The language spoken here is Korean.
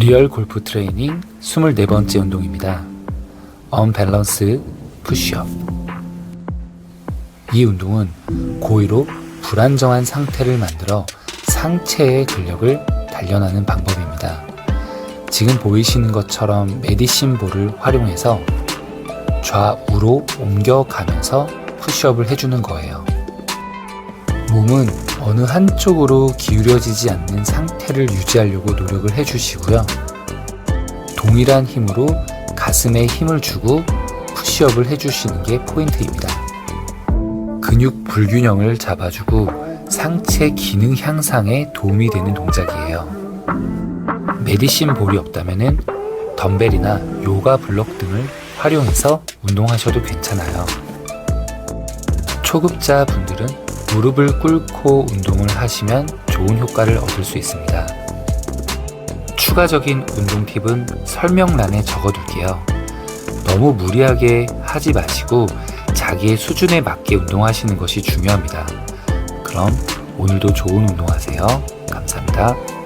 리얼 골프 트레이닝 24번째 운동입니다. 언밸런스 푸시업. 이 운동은 고의로 불안정한 상태를 만들어 상체의 근력을 단련하는 방법입니다. 지금 보이시는 것처럼 메디신 볼을 활용해서 좌우로 옮겨가면서 푸시업을 해주는 거예요. 몸은 어느 한쪽으로 기울여지지 않는 상태를 유지하려고 노력을 해주시고요. 동일한 힘으로 가슴에 힘을 주고 푸시업을 해주시는 게 포인트입니다. 근육 불균형을 잡아주고 상체 기능 향상에 도움이 되는 동작이에요. 메디신 볼이 없다면 덤벨이나 요가 블록 등을 활용해서 운동하셔도 괜찮아요. 초급자 분들은 무릎을 꿇고 운동을 하시면 좋은 효과를 얻을 수 있습니다. 추가적인 운동 팁은 설명란에 적어둘게요. 너무 무리하게 하지 마시고 자기의 수준에 맞게 운동하시는 것이 중요합니다. 그럼 오늘도 좋은 운동하세요. 감사합니다.